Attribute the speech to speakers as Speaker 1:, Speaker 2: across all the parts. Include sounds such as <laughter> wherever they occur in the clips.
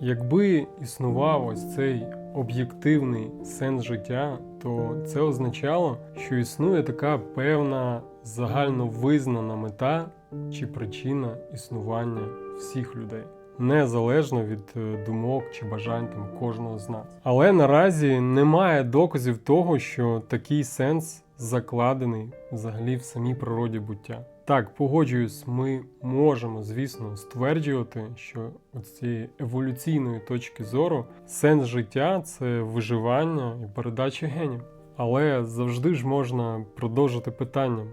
Speaker 1: Якби існував ось цей об'єктивний сенс життя, то це означало, що існує така певна загальновизнана мета чи причина існування всіх людей. Незалежно від е, думок чи бажань там кожного з нас. Але наразі немає доказів того, що такий сенс закладений взагалі в самій природі буття. Так, погоджуюсь, ми можемо, звісно, стверджувати, що з цієї еволюційної точки зору сенс життя це виживання і передача генів. Але завжди ж можна продовжити питанням: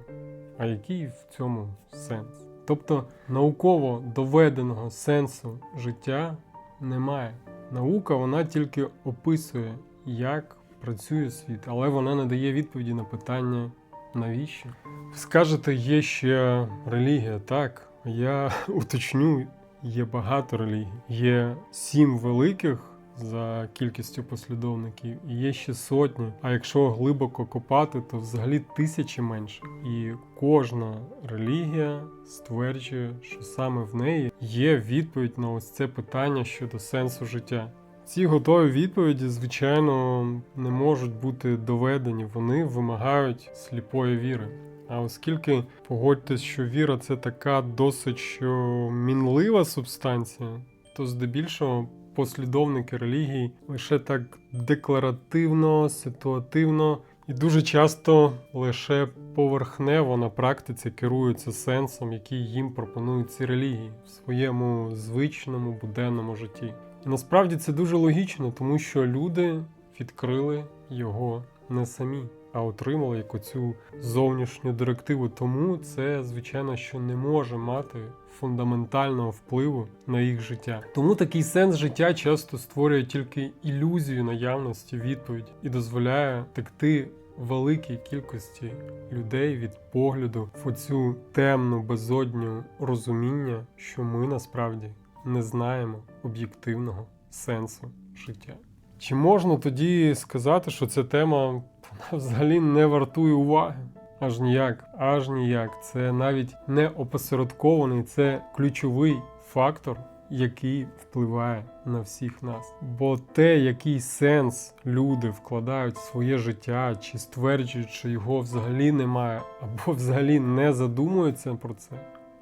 Speaker 1: а який в цьому сенс? Тобто науково доведеного сенсу життя немає. Наука вона тільки описує, як працює світ, але вона не дає відповіді на питання навіщо. Скажете, є ще релігія. Так, я <laughs> уточню, є багато релігій. Є сім великих за кількістю послідовників, і є ще сотні. А якщо глибоко копати, то взагалі тисячі менше. І кожна релігія стверджує, що саме в неї є відповідь на ось це питання щодо сенсу життя. Ці готові відповіді, звичайно, не можуть бути доведені, вони вимагають сліпої віри. А оскільки погодьтесь, що віра це така досить що мінлива субстанція, то здебільшого послідовники релігій лише так декларативно, ситуативно і дуже часто лише поверхнево на практиці керуються сенсом, який їм пропонують ці релігії в своєму звичному буденному житті. Насправді це дуже логічно, тому що люди відкрили його не самі, а отримали як оцю зовнішню директиву. Тому це, звичайно, що не може мати фундаментального впливу на їх життя. Тому такий сенс життя часто створює тільки ілюзію наявності відповіді і дозволяє текти великій кількості людей від погляду в оцю темну безодню розуміння, що ми насправді не знаємо об'єктивного сенсу життя. Чи можна тоді сказати, що ця тема вона взагалі не вартує уваги? Аж ніяк, аж ніяк. Це навіть не опосередкований, це ключовий фактор, який впливає на всіх нас. Бо те, який сенс люди вкладають в своє життя, чи стверджують, що його взагалі немає, або взагалі не задумуються про це,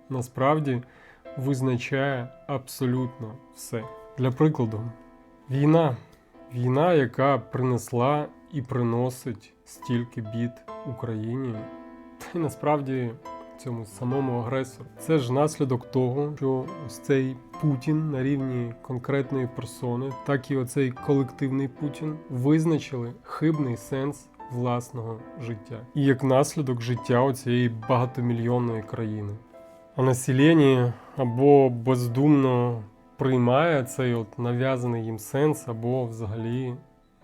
Speaker 1: насправді визначає абсолютно все. Для прикладу, війна. Війна, яка принесла і приносить стільки бід Україні, та й насправді цьому самому агресору. Це ж наслідок того, що ось цей Путін на рівні конкретної персони, так і оцей колективний Путін визначили хибний сенс власного життя. І як наслідок життя оцієї багатомільйонної країни. Населення або бездумно приймає цей от нав'язаний їм сенс, або взагалі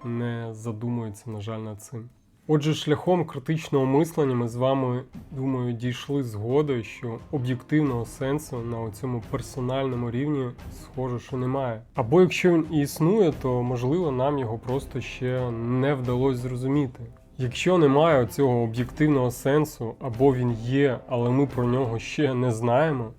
Speaker 1: не задумується, на жаль, над цим. Отже, шляхом критичного мислення ми з вами, думаю, дійшли згоди, що об'єктивного сенсу на цьому персональному рівні схоже, що немає. Або якщо він і існує, то можливо нам його просто ще не вдалося зрозуміти. Якщо немає цього об'єктивного сенсу, або він є, але ми про нього ще не знаємо,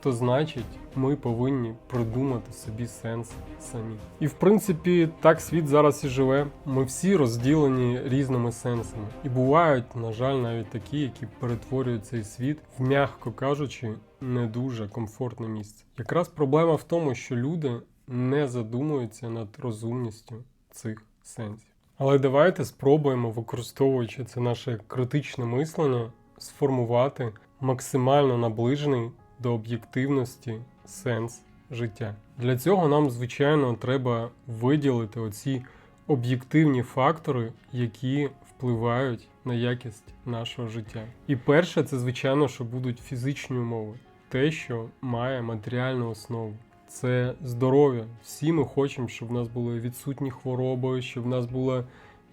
Speaker 1: то значить ми повинні придумати собі сенс самі. І в принципі, так світ зараз і живе. Ми всі розділені різними сенсами. І бувають, на жаль, навіть такі, які перетворюють цей світ в, м'яко кажучи, не дуже комфортне місце. Якраз проблема в тому, що люди не задумуються над розумністю цих сенсів. Але давайте спробуємо, використовуючи це наше критичне мислення, сформувати максимально наближений до об'єктивності сенс життя. Для цього нам, звичайно, треба виділити оці об'єктивні фактори, які впливають на якість нашого життя. І перше, це звичайно, що будуть фізичні умови, те, що має матеріальну основу. Це здоров'я. Всі ми хочемо, щоб в нас були відсутні хвороби, щоб в нас була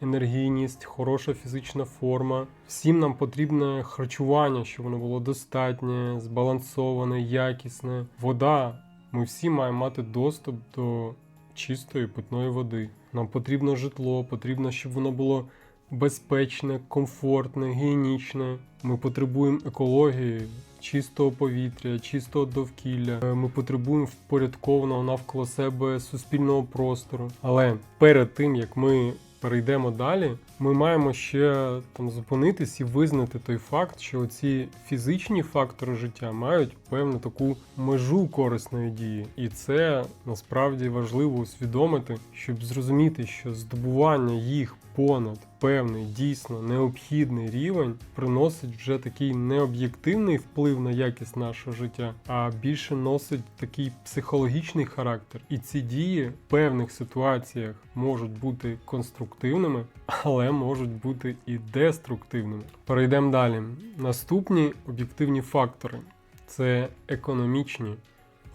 Speaker 1: енергійність, хороша фізична форма. Всім нам потрібне харчування, щоб воно було достатнє, збалансоване, якісне. Вода. Ми всі маємо мати доступ до чистої питної води. Нам потрібно житло, потрібно, щоб воно було безпечне, комфортне, гігієнічне. Ми потребуємо екології, чистого повітря, чистого довкілля. Е, Ми потребуємо впорядкованого навколо себе суспільного простору. Але перед тим як ми перейдемо далі, ми маємо ще там зупинитись і визнати той факт, що ці фізичні фактори життя мають певну таку межу корисної дії, і це насправді важливо усвідомити, щоб зрозуміти, що здобування їх понад певний дійсно необхідний рівень приносить вже такий необ'єктивний вплив на якість нашого життя, а більше носить такий психологічний характер. І ці дії в певних ситуаціях можуть бути конструктивними, але можуть бути і деструктивними. Перейдемо далі. Наступні об'єктивні фактори це економічні.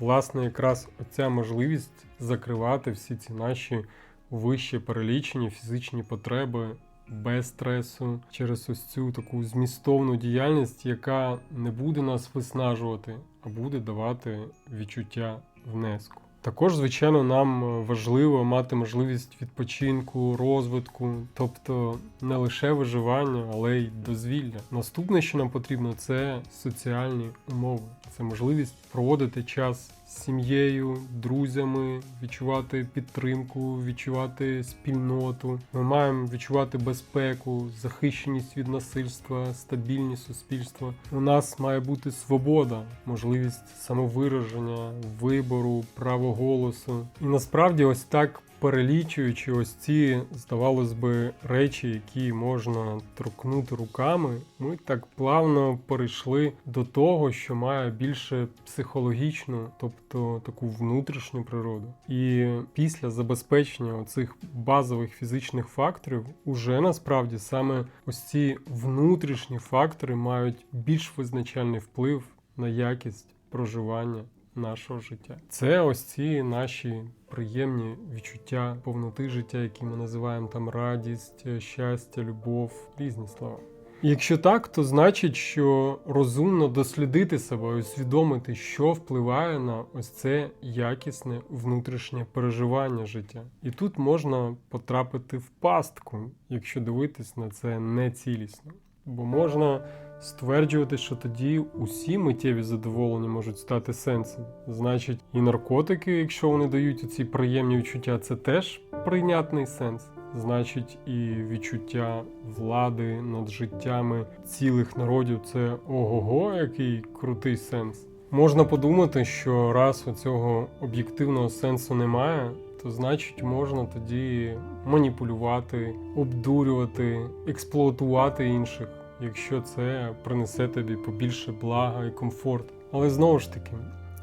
Speaker 1: Власне, якраз оця можливість закривати всі ці наші вище перелічені фізичні потреби без стресу, через ось цю таку змістовну діяльність, яка не буде нас виснажувати, а буде давати відчуття внеску. Також, звичайно, нам важливо мати можливість відпочинку, розвитку, тобто не лише виживання, але й дозвілля. Наступне, що нам потрібно, це соціальні умови. Це можливість проводити час сім'єю, друзями, відчувати підтримку, відчувати спільноту. Ми маємо відчувати безпеку, захищеність від насильства, стабільність суспільства. У нас має бути свобода, можливість самовираження, вибору, право голосу. І насправді, ось так. Перелічуючи ось ці, здавалось би, речі, які можна торкнути руками, ми так плавно перейшли до того, що має більше психологічну, тобто таку внутрішню природу. І після забезпечення оцих базових фізичних факторів, уже насправді саме ось ці внутрішні фактори мають більш визначальний вплив на якість проживання нашого життя. Це ось ці наші приємні відчуття повноти життя, які ми називаємо там радість, щастя, любов, різні слова. Якщо так, то значить, що розумно дослідити себе, усвідомити, що впливає на ось це якісне внутрішнє переживання життя. І тут можна потрапити в пастку, якщо дивитись на це нецілісно. Бо можна стверджувати, що тоді усі миттєві задоволення можуть стати сенсом. Значить, і наркотики, якщо вони дають ці приємні відчуття, це теж прийнятний сенс. Значить, і відчуття влади над життями цілих народів це ого-го, який крутий сенс. Можна подумати, що раз у цього об'єктивного сенсу немає, то значить можна тоді маніпулювати, обдурювати, експлуатувати інших, якщо це принесе тобі побільше блага і комфорт. Але знову ж таки,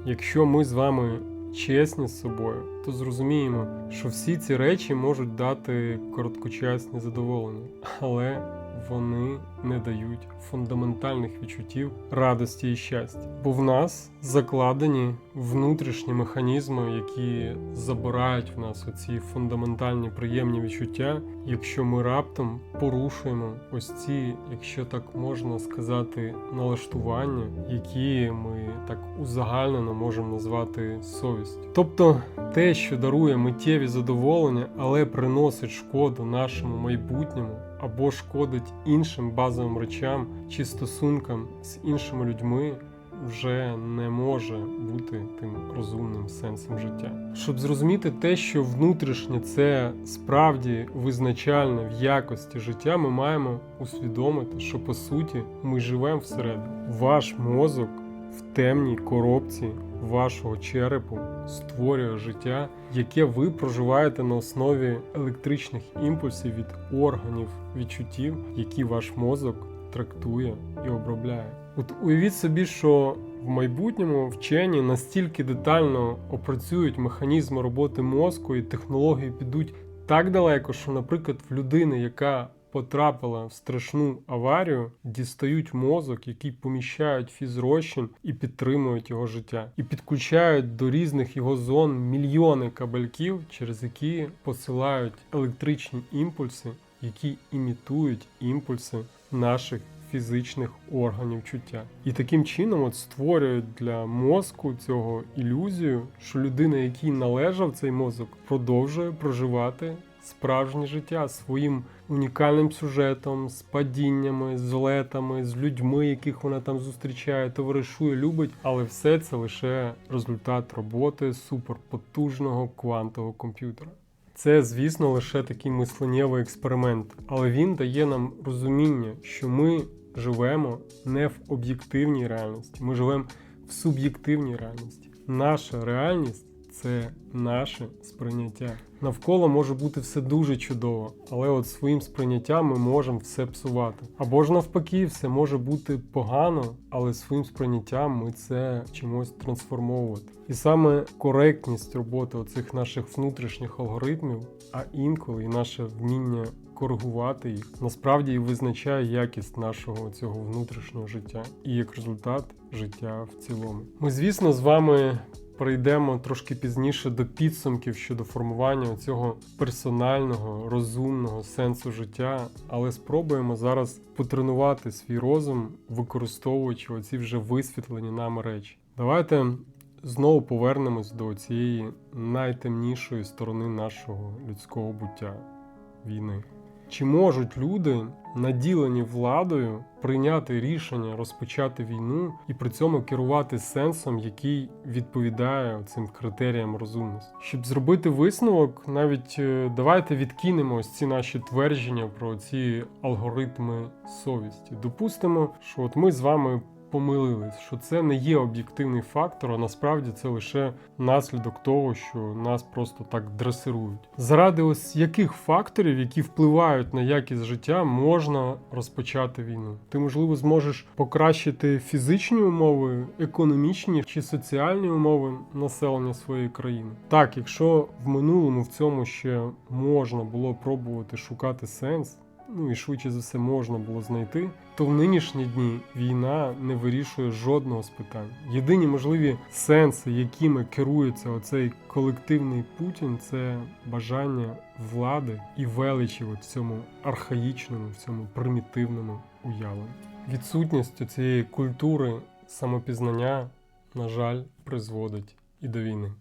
Speaker 1: якщо ми з вами чесні з собою, то зрозуміємо, що всі ці речі можуть дати короткочасні задоволення, але вони не дають фундаментальних відчуттів радості і щастя. Бо в нас закладені внутрішні механізми, які забирають в нас оці фундаментальні приємні відчуття, якщо ми раптом порушуємо ось ці, якщо так можна сказати, налаштування, які ми так узагальнено можемо назвати совістю. Тобто те, що дарує миттєві задоволення, але приносить шкоду нашому майбутньому або шкодить іншим базовим речам чи стосункам з іншими людьми, вже не може бути тим розумним сенсом життя. Щоб зрозуміти те, що внутрішнє це справді визначальне в якості життя, ми маємо усвідомити, що по суті ми живемо всередині. Ваш мозок в темній коробці вашого черепу створює життя, яке ви проживаєте на основі електричних імпульсів від органів відчуттів, які ваш мозок трактує і обробляє. От уявіть собі, що в майбутньому вчені настільки детально опрацюють механізми роботи мозку і технології підуть так далеко, що, наприклад, в людини, яка потрапила в страшну аварію, дістають мозок, який поміщають фізрозчин і підтримують його життя, і підключають до різних його зон мільйони кабельків, через які посилають електричні імпульси, які імітують імпульси наших фізичних органів чуття. І таким чином от створюють для мозку цього ілюзію, що людина, якій належав цей мозок, продовжує проживати справжнє життя своїм унікальним сюжетом, з падіннями, з злетами, з людьми, яких вона там зустрічає, товаришує, любить, але все це лише результат роботи суперпотужного квантового комп'ютера. Це, звісно, лише такий мисленнєвий експеримент, але він дає нам розуміння, що ми живемо не в об'єктивній реальності, ми живемо в суб'єктивній реальності. Наша реальність це наше сприйняття. Навколо може бути все дуже чудово, але от своїм сприйняттям ми можемо все псувати. Або ж навпаки, все може бути погано, але своїм сприйняттям ми це чимось трансформовувати. І саме коректність роботи оцих наших внутрішніх алгоритмів, а інколи і наше вміння коригувати їх, насправді визначає якість нашого цього внутрішнього життя і як результат життя в цілому. Ми, звісно, з вами перейдемо трошки пізніше до підсумків щодо формування цього персонального, розумного сенсу життя, але спробуємо зараз потренувати свій розум, використовуючи оці вже висвітлені нами речі. Давайте знову повернемось до цієї найтемнішої сторони нашого людського буття війни. Чи можуть люди, наділені владою, прийняти рішення розпочати війну і при цьому керувати сенсом, який відповідає цим критеріям розумності? Щоб зробити висновок, навіть е, давайте відкинемо ось ці наші твердження про ці алгоритми совісті. Допустимо, що от ми з вами помилились, що це не є об'єктивний фактор, а насправді це лише наслідок того, що нас просто так дресирують. Заради ось яких факторів, які впливають на якість життя, можна розпочати війну. Ти, можливо, зможеш покращити фізичні умови, економічні чи соціальні умови населення своєї країни. Так, якщо в минулому в цьому ще можна було пробувати шукати сенс ну і швидше за все можна було знайти, то в нинішні дні війна не вирішує жодного з питань. Єдині можливі сенси, якими керується оцей колективний Путін, це бажання влади і величі в цьому архаїчному, в цьому примітивному уявленні. Відсутність цієї культури самопізнання, на жаль, призводить і до війни.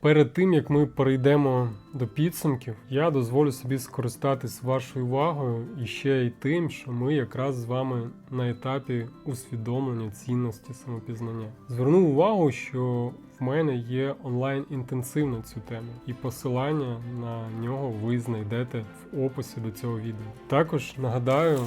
Speaker 1: Перед тим як ми перейдемо до підсумків, я дозволю собі скористатись вашою увагою і ще й тим, що ми якраз з вами на етапі усвідомлення цінності самопізнання. Зверну увагу, що в мене є онлайн-інтенсив на цю тему, і посилання на нього ви знайдете в описі до цього відео. Також нагадаю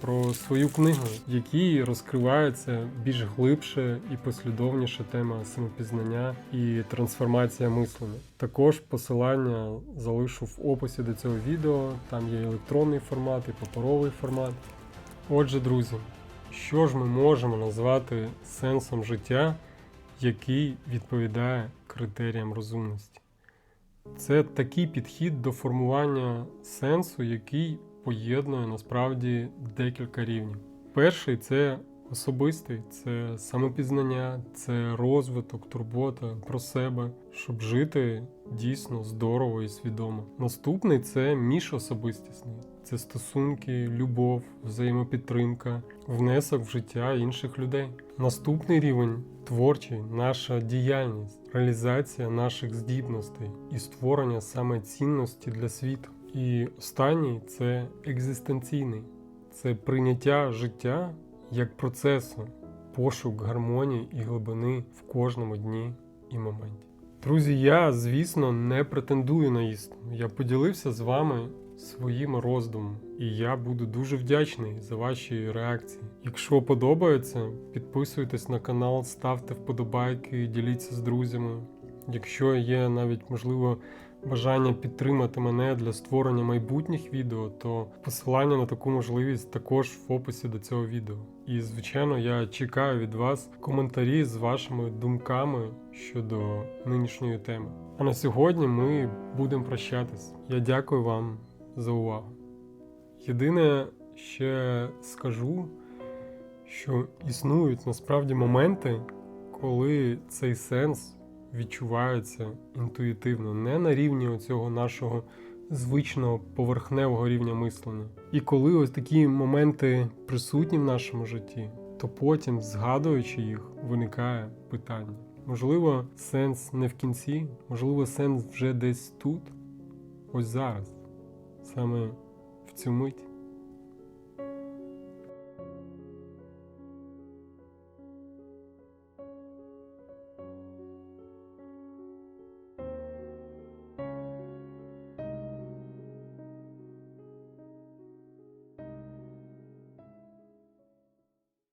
Speaker 1: про свою книгу, в якій розкривається більш глибше і послідовніша тема самопізнання і трансформація мислення. Також посилання залишу в описі до цього відео. Там є електронний формат і паперовий формат. Отже, друзі, що ж ми можемо назвати сенсом життя, який відповідає критеріям розумності? Це такий підхід до формування сенсу, який поєднує насправді декілька рівнів. Перший це особистий, це самопізнання, це розвиток, турбота про себе, щоб жити дійсно здорово і свідомо. Наступний це міжособистісний. Це стосунки, любов, взаємопідтримка, внесок в життя інших людей. Наступний рівень творчий, наша діяльність, реалізація наших здібностей і створення саме цінності для світу. І останній це екзистенційний, це прийняття життя як процесу, пошук гармонії і глибини в кожному дні і моменті. Друзі, я, звісно, не претендую на істину. Я поділився з вами своїми роздумами, і я буду дуже вдячний за ваші реакції. Якщо подобається, підписуйтесь на канал, ставте вподобайки, діліться з друзями. Якщо є навіть можливо бажання підтримати мене для створення майбутніх відео, то посилання на таку можливість також в описі до цього відео. І, звичайно, я чекаю від вас коментарі з вашими думками щодо нинішньої теми. А на сьогодні ми будемо прощатись. Я дякую вам за увагу. Єдине ще скажу, що існують насправді моменти, коли цей сенс відчувається інтуїтивно, не на рівні цього нашого звичного поверхневого рівня мислення. І коли ось такі моменти присутні в нашому житті, то потім, згадуючи їх, виникає питання. Можливо, сенс не в кінці, можливо, сенс вже десь тут, ось зараз, саме в цю мить.